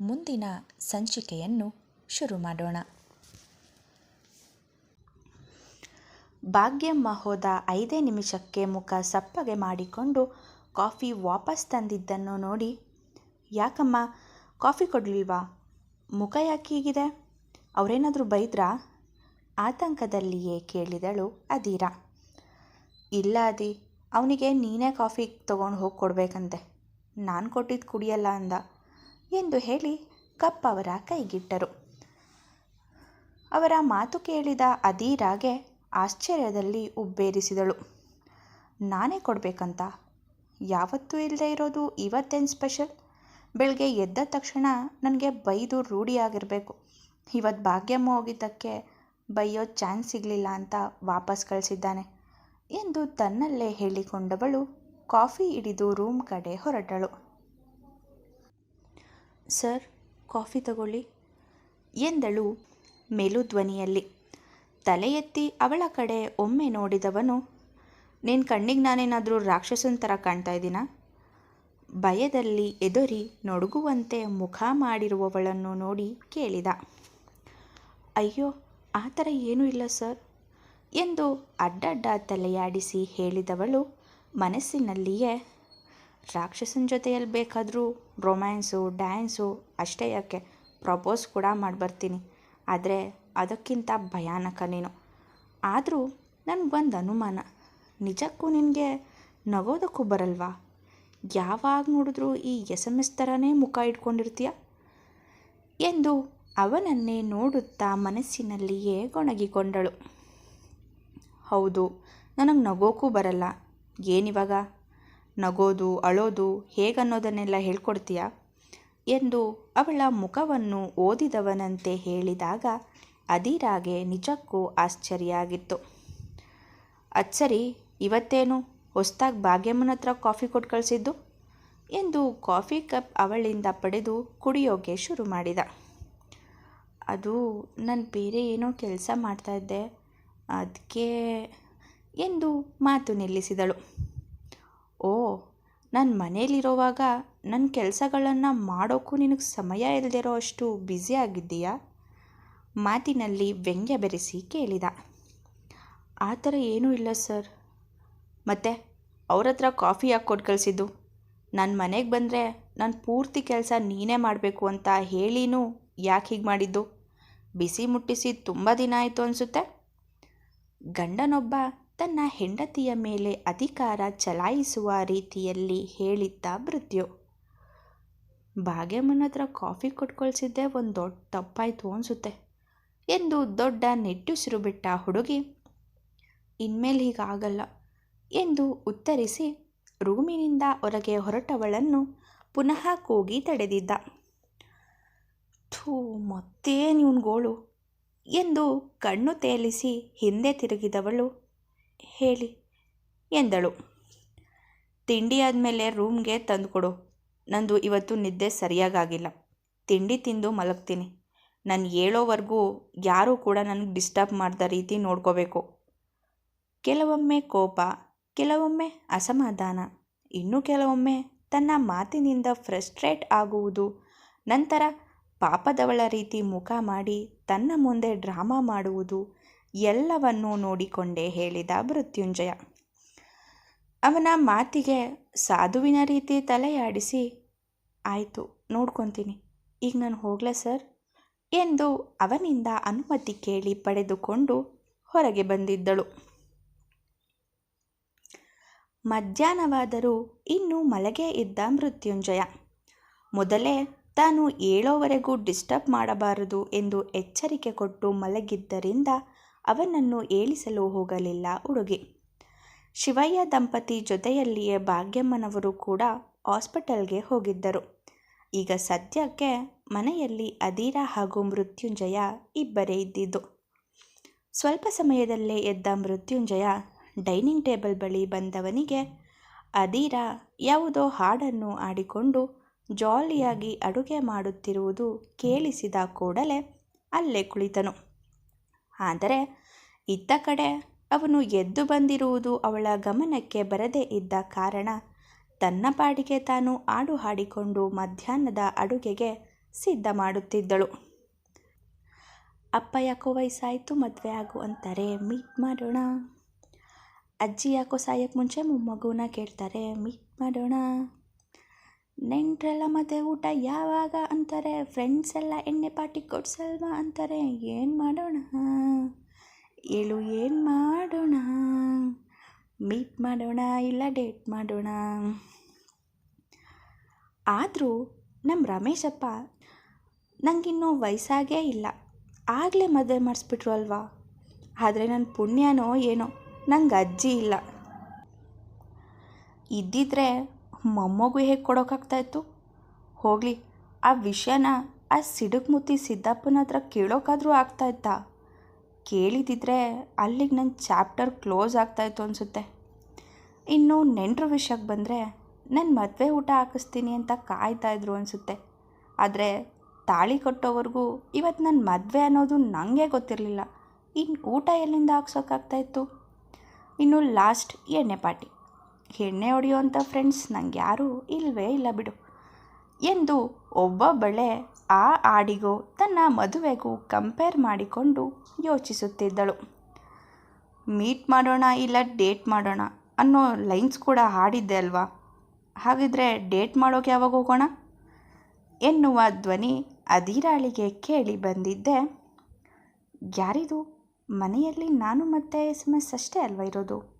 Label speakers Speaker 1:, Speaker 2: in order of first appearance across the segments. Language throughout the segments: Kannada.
Speaker 1: ಮುಂದಿನ ಸಂಚಿಕೆಯನ್ನು ಶುರು ಮಾಡೋಣ. ಭಾಗ್ಯಮ್ಮ ಹೋದ ಐದೇ ನಿಮಿಷಕ್ಕೆ ಮುಖ ಸಪ್ಪಗೆ ಮಾಡಿಕೊಂಡು ಕಾಫಿ ವಾಪಸ್ ತಂದಿದ್ದನ್ನು ನೋಡಿ, ಯಾಕಮ್ಮ, ಕಾಫಿ ಕೊಡ್ಲಿಲ್ವಾ? ಮುಖ ಯಾಕೆ ಹೀಗಿದೆ? ಅವರೇನಾದರೂ ಬೈದ್ರಾ? ಆತಂಕದಲ್ಲಿಯೇ ಕೇಳಿದಳು ಅದೀರ ಇಲ್ಲ ಅದಿ ಅವನಿಗೆ ನೀನೇ ಕಾಫಿ ತೊಗೊಂಡು ಹೋಗಿ ಕೊಡಬೇಕಂತೆ. ನಾನು ಕೊಟ್ಟಿದ್ದು ಕುಡಿಯಲ್ಲ ಅಂದ. ಎಂದು ಹೇಳಿ ಕಪ್ ಅವರ ಕೈಗಿಟ್ಟರು. ಅವರ ಮಾತು ಕೇಳಿದ ಅದೀರಾಗೆ ಆಶ್ಚರ್ಯದಲ್ಲಿ ಉಬ್ಬೇರಿಸಿದಳು. ನಾನೇ ಕೊಡಬೇಕಂತ? ಯಾವತ್ತೂ ಇಲ್ಲದೆ ಇರೋದು ಇವತ್ತೇನು ಸ್ಪೆಷಲ್? ಬೆಳಗ್ಗೆ ಎದ್ದ ತಕ್ಷಣ ನನಗೆ ಬೈದು ರೂಢಿಯಾಗಿರಬೇಕು ಇವತ್ತು ಭಾಗ್ಯಮ್ಮ ಹೋಗಿದ್ದಕ್ಕೆ ಬೈಯೋ ಚಾನ್ಸ್ ಸಿಗಲಿಲ್ಲ ಅಂತ ವಾಪಸ್ ಕಳಿಸಿದ್ದಾನೆ ಎಂದು ತನ್ನಲ್ಲೇ ಹೇಳಿಕೊಂಡವಳು ಕಾಫಿ ಹಿಡಿದು ರೂಮ್ ಕಡೆ ಹೊರಟಳು. ಸರ್, ಕಾಫಿ ತಗೊಳ್ಳಿ. ಎಂದಳು ಮೇಲುಧ್ವನಿಯಲ್ಲಿ. ತಲೆ ಎತ್ತಿ ಅವಳ ಕಡೆ ಒಮ್ಮೆ ನೋಡಿದವನು ನಿನ್ನ ಕಣ್ಣಿಗೆ ನಾನೇನಾದರೂ ರಾಕ್ಷಸನ ಥರ ಕಾಣ್ತಾ ಇದ್ದೀನ ಭಯದಲ್ಲಿ ಎದುರಿ ನಡುಗುವಂತೆ ಮುಖ ಮಾಡಿರುವವಳನ್ನು ನೋಡಿ ಕೇಳಿದ. ಅಯ್ಯೋ, ಆ ಥರ ಏನೂ ಇಲ್ಲ ಸರ್, ಎಂದು ಅಡ್ಡಡ್ಡ ತಲೆಯಾಡಿಸಿ ಹೇಳಿದವಳು ಮನಸ್ಸಿನಲ್ಲಿಯೇ ರಾಕ್ಷಸನ ಜೊತೆಯಲ್ಲಿ ಬೇಕಾದರೂ ರೊಮ್ಯಾನ್ಸು ಡ್ಯಾನ್ಸು ಅಷ್ಟೇ ಯಾಕೆ? ಪ್ರಪೋಸ್ ಕೂಡ ಮಾಡಿಬರ್ತೀನಿ. ಆದರೆ ಅದಕ್ಕಿಂತ ಭಯಾನಕ ನೀನು. ಆದರೂ ನನಗೊಂದು ಅನುಮಾನ. ನಿಜಕ್ಕೂ ನಿನಗೆ ನಗೋದಕ್ಕೂ ಬರಲ್ವಾ? ಯಾವಾಗ ನೋಡಿದ್ರೂ ಈ ಎಸ್ ಎಂ ಎಸ್ ಥರನೇ ಮುಖ ಇಟ್ಕೊಂಡಿರ್ತೀಯ? ಎಂದು ಅವನನ್ನೇ ನೋಡುತ್ತಾ ಮನಸ್ಸಿನಲ್ಲಿಯೇ ಗೊಣಗಿಕೊಂಡಳು. ಹೌದು, ನನಗೆ ನಗೋಕ್ಕೂ ಬರಲ್ಲ. ಏನಿವಾಗ? ನಗೋದು, ಅಳೋದು ಹೇಗನ್ನೋದನ್ನೆಲ್ಲ ಹೇಳ್ಕೊಡ್ತೀಯಾ? ಎಂದು ಅವಳ ಮುಖವನ್ನು ಓದಿದವನಂತೆ ಹೇಳಿದಾಗ ಅದಿರಾಗೆ ನಿಜಕ್ಕೂ ಆಶ್ಚರ್ಯ ಆಗಿತ್ತು ಅದು ಸರಿ ಇವತ್ತೇನು? ಹೊಸ್ದಾಗಿ ಭಾಗ್ಯಮ್ಮನ ಹತ್ರ ಕಾಫಿ ಕೊಟ್ಟು ಕಳಿಸಿದ್ದು? ಎಂದು ಕಾಫಿ ಕಪ್ ಅವಳಿಂದ ಪಡೆದು ಕುಡಿಯೋಕೆ ಶುರು ಮಾಡಿದ. ಅದು ನಾನು ಬೇರೆ ಏನೋ ಕೆಲಸ ಮಾಡ್ತಾಯಿದ್ದೆ ಅದಕ್ಕೆ ಎಂದು ಮಾತು ನಿಲ್ಲಿಸಿದಳು. ಓ, ನಾನು ಮನೇಲಿರೋವಾಗ ನನ್ನ ಕೆಲಸಗಳನ್ನು ಮಾಡೋಕ್ಕೂ ನಿನಗೆ ಸಮಯ ಇಲ್ಲದಿರೋ ಅಷ್ಟು ಬ್ಯುಸಿ ಆಗಿದ್ದೀಯಾ? ಮಾತಿನಲ್ಲಿ ವ್ಯಂಗ್ಯ ಬೆರೆಸಿ ಕೇಳಿದ. ಆ ಥರ ಏನೂ ಇಲ್ಲ ಸರ್. ಮತ್ತೆ ಅವ್ರ ಹತ್ರ ಕಾಫಿ ಯಾಕೆ ಕೊಟ್ಟು ಕಳಿಸಿದ್ದು? ನನ್ನ ಮನೆಗೆ ಬಂದರೆ ನಾನು ಪೂರ್ತಿ ಕೆಲಸ ನೀನೇ ಮಾಡಬೇಕು ಅಂತ ಹೇಳಿನೂ ಯಾಕೆ ಹೀಗೆ ಮಾಡಿದ್ದು? ಬಿಸಿ ಮುಟ್ಟಿಸಿ ತುಂಬ ದಿನ ಆಯಿತು ಅನಿಸುತ್ತೆ? ಗಂಡನೊಬ್ಬ ತನ್ನ ಹೆಂಡತಿಯ ಮೇಲೆ ಅಧಿಕಾರ ಚಲಾಯಿಸುವ ರೀತಿಯಲ್ಲಿ ಹೇಳಿದ್ದ ಮೃತ್ಯು. ಭಾಗ್ಯಮ್ಮನ ಹತ್ರ ಕಾಫಿ ಕೊಟ್ಕೊಳ್ಸಿದ್ದೆ, ಒಂದು ದೊಡ್ಡ ತಪ್ಪಾಯಿತು ಅನಿಸುತ್ತೆ ಎಂದು ದೊಡ್ಡ ನೆಟ್ಟುಸಿರು ಬಿಟ್ಟ ಹುಡುಗಿ. ಇನ್ಮೇಲೆ ಹೀಗಾಗಲ್ಲ ಎಂದು ಉತ್ತರಿಸಿ ರೂಮಿನಿಂದ ಹೊರಗೆ ಹೊರಟವಳನ್ನು ಪುನಃ ಕೂಗಿ ತಡೆದಿದ್ದ. ಥೂ, ಮತ್ತೇನು ಗೋಳು ಎಂದು ಕಣ್ಣು ತೇಲಿಸಿ ಹಿಂದೆ ತಿರುಗಿದವಳು. ಹೇಳಿ ಎಂದಳು. ತಿಂಡಿ ಆದಮೇಲೆ ರೂಮ್ಗೆ ತಂದುಕೊಡು. ನಂದು ಇವತ್ತು ನಿದ್ದೆ ಸರಿಯಾಗಿಲ್ಲ ತಿಂಡಿ ತಿಂದು ಮಲಗ್ತೀನಿ. ನಾನು ಹೇಳೋವರೆಗೂ ಯಾರೂ ಕೂಡ ನನಗೆ ಡಿಸ್ಟರ್ಬ್ ಮಾಡಿದ ರೀತಿ ನೋಡ್ಕೋಬೇಕು. ಕೆಲವೊಮ್ಮೆ ಕೋಪ, ಕೆಲವೊಮ್ಮೆ ಅಸಮಾಧಾನ, ಇನ್ನು ಕೆಲವೊಮ್ಮೆ ತನ್ನ ಮಾತಿನಿಂದ ಫ್ರಸ್ಟ್ರೇಟ್ ಆಗುವುದು. ನಂತರ ಪಾಪದವಳ ರೀತಿ ಮುಖ ಮಾಡಿ ತನ್ನ ಮುಂದೆ ಡ್ರಾಮಾ ಮಾಡುವುದು. ಎಲ್ಲವನ್ನೂ ನೋಡಿಕೊಂಡೇ ಹೇಳಿದ ಮೃತ್ಯುಂಜಯ. ಅವನ ಮಾತಿಗೆ ಸಾಧುವಿನ ರೀತಿ ತಲೆಯಾಡಿಸಿ, ಆಯಿತು, ನೋಡ್ಕೊತೀನಿ. ಈಗ ನಾನು ಹೋಗ್ಲಾ ಸರ್? ಎಂದು ಅವನಿಂದ ಅನುಮತಿ ಕೇಳಿ ಪಡೆದುಕೊಂಡು ಹೊರಗೆ ಬಂದಿದ್ದಳು. ಮಧ್ಯಾಹ್ನವಾದರೂ ಇನ್ನೂ ಮಲಗೇ ಇದ್ದ ಮೃತ್ಯುಂಜಯ. ಮೊದಲೇ ತಾನು ಏಳೋವರೆಗೂ ಡಿಸ್ಟರ್ಬ್ ಮಾಡಬಾರದು ಎಂದು ಎಚ್ಚರಿಕೆ ಕೊಟ್ಟು ಮಲಗಿದ್ದರಿಂದ ಅವನನ್ನು ಏಳಿಸಲು ಹೋಗಲಿಲ್ಲ ಹುಡುಗಿ ಶಿವಯ್ಯ ದಂಪತಿ ಜೊತೆಯಲ್ಲಿಯೇ ಭಾಗ್ಯಮ್ಮನವರು ಕೂಡ ಹಾಸ್ಪಿಟಲ್ಗೆ ಹೋಗಿದ್ದರು. ಈಗ ಸದ್ಯಕ್ಕೆ ಮನೆಯಲ್ಲಿ ಅಧೀರ ಹಾಗೂ ಮೃತ್ಯುಂಜಯ ಇಬ್ಬರೇ ಇದ್ದಿದ್ದು. ಸ್ವಲ್ಪ ಸಮಯದಲ್ಲೇ ಎದ್ದ ಮೃತ್ಯುಂಜಯ ಡೈನಿಂಗ್ ಟೇಬಲ್ ಬಳಿ ಬಂದವನಿಗೆ ಅಧೀರ ಯಾವುದೋ ಹಾಡನ್ನು ಆಡಿಕೊಂಡು ಜಾಲಿಯಾಗಿ ಅಡುಗೆ ಮಾಡುತ್ತಿರುವುದು ಕೇಳಿಸಿದ ಕೂಡಲೇ ಅಲ್ಲೇ ಕುಳಿತನು. ಆದರೆ ಇದ್ದ ಕಡೆ ಅವನು ಎದ್ದು ಬಂದಿರುವುದು ಅವಳ ಗಮನಕ್ಕೆ ಬರದೇ ಇದ್ದ ಕಾರಣ ತನ್ನ ಪಾಡಿಗೆ ತಾನು ಆಡು ಹಾಡಿಕೊಂಡು ಮಧ್ಯಾಹ್ನದ ಅಡುಗೆಗೆ ಸಿದ್ಧ ಮಾಡುತ್ತಿದ್ದಳು. ಅಪ್ಪ ಯಾಕೋ ವಯಸ್ಸಾಯಿತು, ಮದುವೆ ಆಗು ಅಂತಾರೆ ಮೀಟ್ ಮಾಡೋಣ. ಅಜ್ಜಿ ಯಾಕೋ ಸಾಯಕ್ಕೆ ಮುಂಚೆ ಮೊಮ್ಮಗುನ ಕೇಳ್ತಾರೆ, ಮೀಟ್ ಮಾಡೋಣ. ನೆಂಟ್ರೆಲ್ಲ ಮತ್ತೆ ಊಟ ಯಾವಾಗ ಅಂತಾರೆ? ಫ್ರೆಂಡ್ಸ್ ಎಲ್ಲ ಎಣ್ಣೆ ಪಾರ್ಟಿ ಕೊಡ್ಸಲ್ವಾ ಅಂತಾರೆ? ಏನು ಮಾಡೋಣ? ಹೇಳು ಏನು ಮಾಡೋಣ? ಮೀಟ್ ಮಾಡೋಣ ಇಲ್ಲ ಡೇಟ್ ಮಾಡೋಣ? ಆದರೂ ನಮ್ಮ ರಮೇಶಪ್ಪ ನನಗಿನ್ನೂ ವಯಸ್ಸಾಗೇ ಇಲ್ಲ. ಆಗಲೇ ಮದುವೆ ಮಾಡಿಸ್ಬಿಟ್ರು ಅಲ್ವಾ? ಆದರೆ ನನ್ನ ಪುಣ್ಯನೋ ಏನೋ, ನಂಗೆ ಅಜ್ಜಿ ಇಲ್ಲ. ಇದ್ದಿದ್ರೆ ಮೊಮ್ಮಗು ಹೇಗೆ ಕೊಡೋಕ್ಕಾಗ್ತಾಯಿತ್ತು ಹೋಗಲಿ, ಆ ವಿಷಯನ ಆ ಸಿಡುಕ್ಮುತ್ತಿ ಸಿದ್ದಪ್ಪನ ಹತ್ರ ಕೇಳೋಕ್ಕಾದರೂ ಆಗ್ತಾಯಿತ್ತಾ? ಕೇಳಿದಿದ್ರೆ ಅಲ್ಲಿಗೆ ನನ್ನ ಚಾಪ್ಟರ್ ಕ್ಲೋಸ್ ಆಗ್ತಾಯಿತ್ತು ಅನಿಸುತ್ತೆ. ಇನ್ನು ನೆಂಟರು ವಿಷಯಕ್ಕೆ ಬಂದರೆ ನನ್ನ ಮದುವೆ ಊಟ ಹಾಕಿಸ್ತೀನಿ ಅಂತ ಕಾಯ್ತಾಯಿದ್ರು ಅನಿಸುತ್ತೆ. ಆದರೆ ತಾಳಿ ಕಟ್ಟೋವರೆಗೂ ಇವತ್ತು ನನ್ನ ಮದುವೆ ಅನ್ನೋದು ನನಗೆ ಗೊತ್ತಿರಲಿಲ್ಲ. ಇನ್ನು ಊಟ ಎಲ್ಲಿಂದ ಹಾಕ್ಸೋಕ್ಕಾಗ್ತಾಯಿತ್ತು ಇನ್ನು ಲಾಸ್ಟ್ ಎಣ್ಣೆ ಪಾಟಿ. ಎಣ್ಣೆ ಹೊಡೆಯುವಂಥ ಫ್ರೆಂಡ್ಸ್ ನಂಗೆ ಯಾರೂ ಇಲ್ಲವೇ ಇಲ್ಲ ಬಿಡು. ಎಂದು ಒಬ್ಬ ಬಳೆ ಆ ಹಾಡಿಗೂ ತನ್ನ ಮದುವೆಗೂ ಕಂಪೇರ್ ಮಾಡಿಕೊಂಡು ಯೋಚಿಸುತ್ತಿದ್ದಳು. ಮೀಟ್ ಮಾಡೋಣ ಇಲ್ಲ ಡೇಟ್ ಮಾಡೋಣ ಅನ್ನೋ ಲೈನ್ಸ್ ಕೂಡ ಹಾಡಿದ್ದೆ ಅಲ್ವಾ? ಹಾಗಿದ್ರೆ ಡೇಟ್ ಮಾಡೋಕೆ ಯಾವಾಗ ಹೋಗೋಣ? ಎನ್ನುವ ಧ್ವನಿ ಅದಿರಾಳಿಗೆ ಕೇಳಿ ಬಂದಿದ್ದೆ. ಯಾರಿದು? ಮನೆಯಲ್ಲಿ ನಾನು ಮತ್ತೆ ಎಸ್ ಎಸ್ ಅಷ್ಟೇ ಅಲ್ವಾ ಇರೋದು?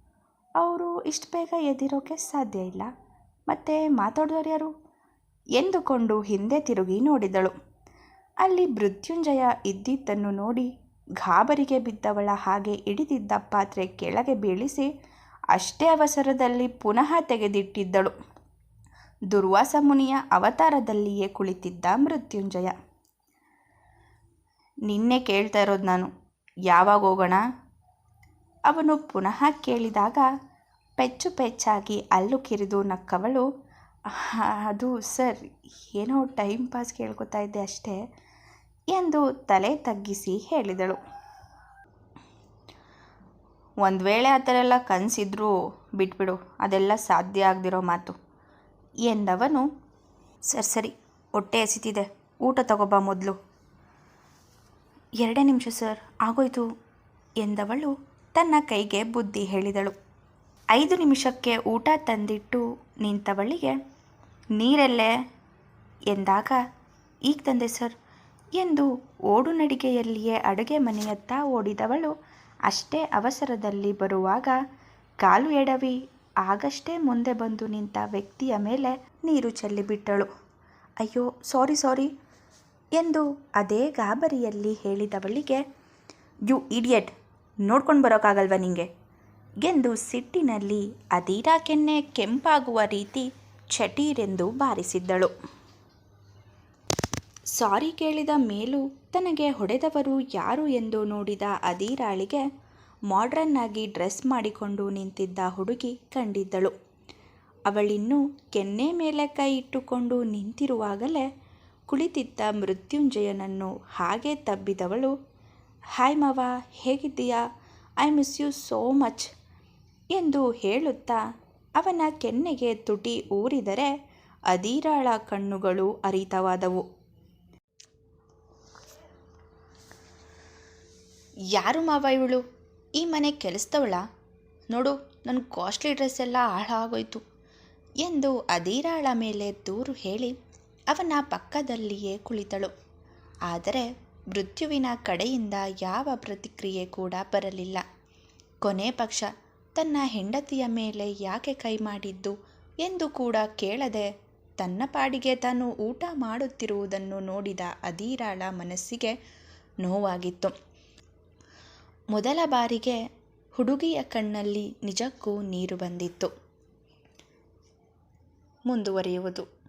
Speaker 1: ಅವರು ಇಷ್ಟು ಬೇಗ ಎದ್ದಿರೋಕ್ಕೆ ಸಾಧ್ಯ ಇಲ್ಲ. ಮತ್ತು ಮಾತಾಡಿದವ್ರು ಯಾರು? ಎಂದುಕೊಂಡು ಹಿಂದೆ ತಿರುಗಿ ನೋಡಿದಳು. ಅಲ್ಲಿ ಮೃತ್ಯುಂಜಯ ಇದ್ದಿದ್ದನ್ನು ನೋಡಿ ಗಾಬರಿಗೆ ಬಿದ್ದವಳ ಹಾಗೆ ಹಿಡಿದಿದ್ದ ಪಾತ್ರೆ ಕೆಳಗೆ ಬೀಳಿಸಿ ಅಷ್ಟೇ ಅವಸರದಲ್ಲಿ ಪುನಃ ತೆಗೆದಿಟ್ಟಿದ್ದಳು. ದುರ್ವಾಸ ಮುನಿಯ ಅವತಾರದಲ್ಲಿಯೇ ಕುಳಿತಿದ್ದ ಮೃತ್ಯುಂಜಯ. ನಿನ್ನೆ ಕೇಳ್ತಾ ಇರೋದು ನಾನು. ಯಾವಾಗ ಹೋಗೋಣ? ಅವನು ಪುನಃ ಕೇಳಿದಾಗ ಪೆಚ್ಚು ಪೆಚ್ಚಾಗಿ ಅಲ್ಲು ಕಿರಿದು ನಕ್ಕವಳು ಅದು ಸರ್, ಏನೋ ಟೈಮ್ ಪಾಸ್ ಕೇಳ್ಕೊತಾ ಇದ್ದೆ ಅಷ್ಟೇ ಎಂದು ತಲೆ ತಗ್ಗಿಸಿ ಹೇಳಿದಳು. ಒಂದು ವೇಳೆ ಆ ಥರ ಎಲ್ಲ ಕನಸಿದ್ರೂ ಬಿಟ್ಬಿಡು, ಅದೆಲ್ಲ ಸಾಧ್ಯ ಆಗದಿರೋ ಮಾತು ಎಂದವನು, ಸರ್, ಸರಿ, ಹೊಟ್ಟೆ ಹಸಿತಿದೆ, ಊಟ ತಗೋಬಾ ಮೊದಲು. ಎರಡೇ ನಿಮಿಷ, ಸರ್, ಆಗೋಯ್ತು ಎಂದವಳು ತನ್ನ ಕೈಗೆ ಬುದ್ಧಿ ಹೇಳಿದಳು. ಐದು ನಿಮಿಷಕ್ಕೆ ಊಟ ತಂದಿಟ್ಟು ನಿಂತವಳಿಗೆ, ನೀರೆಲ್ಲೇ? ಎಂದಾಗ, ಈಗ ತಂದೆ ಸರ್ ಎಂದು ಓಡು ನಡಿಗೆಯಲ್ಲಿಯೇ ಅಡುಗೆ ಮನೆಯತ್ತ ಓಡಿದವಳು. ಅಷ್ಟೇ ಅವಸರದಲ್ಲಿ ಬರುವಾಗ ಕಾಲು ಎಡವಿ ಆಗಷ್ಟೇ ಮುಂದೆ ಬಂದು ನಿಂತ ವ್ಯಕ್ತಿಯ ಮೇಲೆ ನೀರು ಚೆಲ್ಲಿಬಿಟ್ಟಳು. ಅಯ್ಯೋ, ಸಾರಿ ಸಾರಿ ಎಂದು ಅದೇ ಗಾಬರಿಯಲ್ಲಿ ಹೇಳಿದವಳಿಗೆ, ಯು ಇಡಿಯಟ್. ನೋಡ್ಕೊಂಡು ಬರೋಕ್ಕಾಗಲ್ವ ನಿಂಗೆ? ಎಂದು ಸಿಟ್ಟಿನಲ್ಲಿ ಅದೀರಾ ಕೆನ್ನೆ ಕೆಂಪಾಗುವ ರೀತಿ ಚಟೀರೆಂದು ಬಾರಿಸಿದ್ದಳು. ಸಾರಿ ಕೇಳಿದ ಮೇಲೂ ತನಗೆ ಹೊಡೆದವರು ಯಾರು ಎಂದು ನೋಡಿದ ಅದೀರಾಳಿಗೆ ಮಾಡ್ರನ್ ಆಗಿ ಡ್ರೆಸ್ ಮಾಡಿಕೊಂಡು ನಿಂತಿದ್ದ ಹುಡುಗಿ ಕಂಡಿದ್ದಳು. ಅವಳಿನ್ನು ಕೆನ್ನೆ ಮೇಲೆ ಕೈ ಇಟ್ಟುಕೊಂಡು ನಿಂತಿರುವಾಗಲೇ ಕುಳಿತಿದ್ದ ಮೃತ್ಯುಂಜಯನನ್ನು ಹಾಗೆ ತಬ್ಬಿದವಳು ಹಾಯ್ ಮಾವ, ಹೇಗಿದ್ದೀಯಾ? I miss you so much ಎಂದು ಹೇಳುತ್ತಾ ಅವನ ಕೆನ್ನೆಗೆ ತುಟಿ ಊರಿದರೆ ಅದಿರಾಳ ಕಣ್ಣುಗಳು ಅರಿತವಾದವು. ಯಾರು ಮಾವ ಇವಳು? ಈ ಮನೆ ಕೆಲಸದವಳ? ನೋಡು ನನ್ನ ಕಾಸ್ಟ್ಲಿ ಡ್ರೆಸ್ ಎಲ್ಲ ಹಾಳಾಗೋಯ್ತು ಎಂದು ಅದಿರಾಳ ಮೇಲೆ ದೂರು ಹೇಳಿ ಅವನ ಪಕ್ಕದಲ್ಲಿಯೇ ಕುಳಿತಳು. ಆದರೆ ಮೃತ್ಯುವಿನ ಕಡೆಯಿಂದ ಯಾವ ಪ್ರತಿಕ್ರಿಯೆ ಕೂಡ ಬರಲಿಲ್ಲ. ಕೊನೆ ಪಕ್ಷ ತನ್ನ ಹೆಂಡತಿಯ ಮೇಲೆ ಯಾಕೆ ಕೈ ಮಾಡಿದ್ದು ಎಂದು ಕೂಡ ಕೇಳದೆ ತನ್ನ ಪಾಡಿಗೆ ತಾನು ಊಟ ಮಾಡುತ್ತಿರುವುದನ್ನು ನೋಡಿದ ಅಧೀರಾಳ ಮನಸ್ಸಿಗೆ ನೋವಾಗಿತ್ತು. ಮೊದಲ ಬಾರಿಗೆ ಹುಡುಗಿಯ ಕಣ್ಣಲ್ಲಿ ನಿಜಕ್ಕೂ ನೀರು ಬಂದಿತ್ತು. ಮುಂದುವರಿಯುವುದು.